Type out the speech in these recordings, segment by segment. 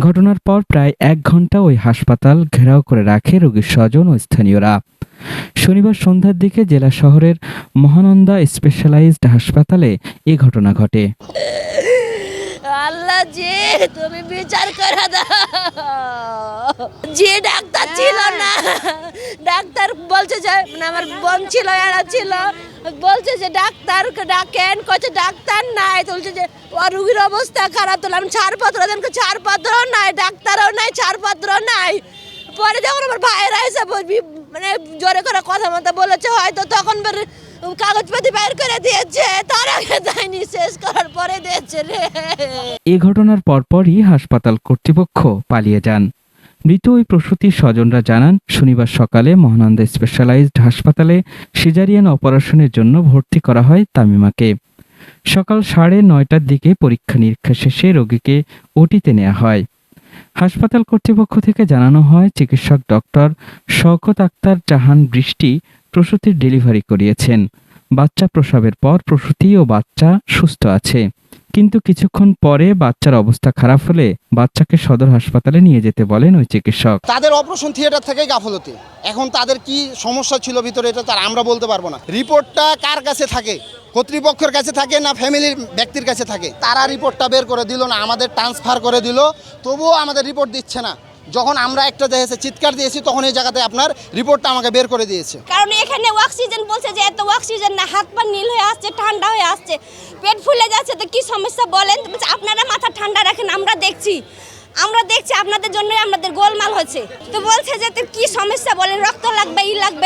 ঘটনার পর প্রায় এক ঘণ্টা ওই হাসপাতাল ঘেরাও করে রাখে রোগীর স্বজন ও স্থানীয়রা। শনিবার সন্ধ্যার দিকে জেলা শহরের মহানন্দা স্পেশালাইজড হাসপাতালে এ ঘটনা ঘটে। আল্লাহ জি তুমি বিচার করে দাও। যে ডাক্তার ছিল না। ডাক্তার বলছে যে মানে আমার বোন ছিল এরা ছিল। বলছে যে ডাক্তার ডাকেন কচ্ছে ডাক্তার নাই। তো বলছে যে রুগীর অবস্থা খারাপ। তোলাম ছাড়পত্র দেন। ছাড়পত্র নাই ডাক্তারও নাই ছাড়পত্র নাই। পরে যখন আমার ভাইয়েরা এসে মানে জোরে করে কথা মতো বলেছে হয়তো তখন কাগজপাতি বাইর করে দিয়েছে, তার আগে যায়নি, শেষ করার পরে দিয়েছে রে। এ ঘটনার পরপরই হাসপাতাল কর্তৃপক্ষ পালিয়ে যান। মৃত ওই প্রসূতির স্বজনরা জানান, শনিবার সকালে মহানন্দা স্পেশালাইজড হাসপাতালে সিজারিয়ান অপারেশনের জন্য ভর্তি করা হয় তামিমাকে। সকাল সাড়ে নয়টার দিকে পরীক্ষা নিরীক্ষা শেষে রোগীকে ওটিতে নেওয়া হয়। হাসপাতাল কর্তৃপক্ষ থেকে জানানো হয়, চিকিৎসক ডক্টর শওকত আক্তার জাহান বৃষ্টি প্রসূতির ডেলিভারি করিয়েছেন। বাচ্চা প্রসবের পর প্রসূতি ও বাচ্চা সুস্থ আছে। কিন্তু কিছুক্ষণ পরে বাচ্চার অবস্থা খারাপ হলে বাচ্চাকে সদর হাসপাতালে নিয়ে যেতে বলেন ওই চিকিৎসক। তাদের অপারেশন থিয়েটার থেকেই গাফলতি। এখন তাদের কি সমস্যা ছিল ভিতরে এটা তার আমরা বলতে পারব না। রিপোর্টটা কার কাছে থাকে? কর্তৃপক্ষের কাছে থাকে না ফ্যামিলির ব্যক্তির কাছে থাকে? তারা রিপোর্টটা বের করে দিল না, আমাদের ট্রান্সফার করে দিল। তবুও আমাদের রিপোর্ট দিচ্ছে না। যখন আমরা একটা দেখেছে চিৎকার দিয়েছি, তখন এই জায়গাতে আপনার রিপোর্টটা আমাকে বের করে দিয়েছে। কারণ এখানে অক্সিজেন বলছে যে এত অক্সিজেন না, হাত পা নীল হয়ে আসছে, ঠান্ডা হয়ে আসছে। পেট ফুলে যাচ্ছে, তো কি সমস্যা বলেন? আপনারা মাথা ঠান্ডা রাখেন, আমরা দেখছি। আমরা দেখছি, আপনাদের জন্যই আমাদের গোলমাল হচ্ছে। তো বলছে যে কি সমস্যা বলেন? রক্ত লাগবে, ই লাগবে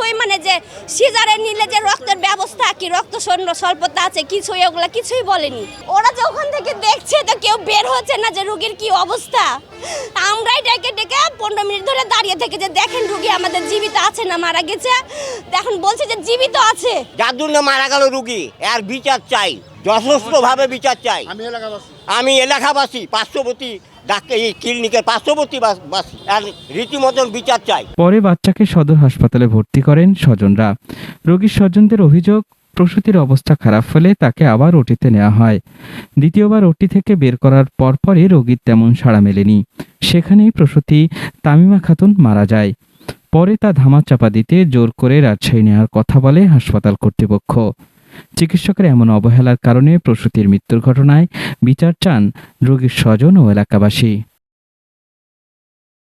কিছুই মানে যে সিজারে নিলে যে রক্তের ব্যবস্থা কি, রক্ত শূন্য স্বল্পতা আছে, কিছুই ওগুলো কিছুই বলেনি। ওরা যে ওখান থেকে দেখছে তো কেউ বের হচ্ছে না যে রুগীর কি অবস্থা। আমরাই ডেকে ডেকে পনেরো মিনিট ধরে দাঁড়িয়ে থেকে যে দেখেন রুগী আমাদের জীবিত আছে না মারা গেছে। এখন বলছে যে জীবিত আছে। যার জন্য মারা গেল রুগী আর বিচার চাই। যথেষ্টভাবে বিচার চাই। আমি এলাকাবাসী। আমি এলাকাবাসী পার্শ্ববর্তী ডাক্তার এই ক্লিনিকের পার্শ্ববর্তী বাসী। আর রীতিমতন বিচার চাই। পরে বাচ্চাকে সদর হাসপাতালে ভর্তি করেন স্বজনরা। রোগীর স্বজনদের অভিযোগ প্রসূতির অবস্থা খারাপ হলে তাকে আবার ওটিতে নেওয়া হয়। দ্বিতীয়বার ওটি থেকে বের করার পরপরই রোগীর তেমন সাড়া মেলেনি। সেখানেই প্রসূতি তামিমা খাতুন মারা যায়। পরে তা ধামাচাপা দিতে জোর করে রাজশাহী নেওয়ার কথা বলে হাসপাতাল কর্তৃপক্ষ। চিকিৎসকের এমন অবহেলার কারণে প্রসূতির মৃত্যুর ঘটনায় বিচার চান রোগীর স্বজন ও এলাকাবাসী।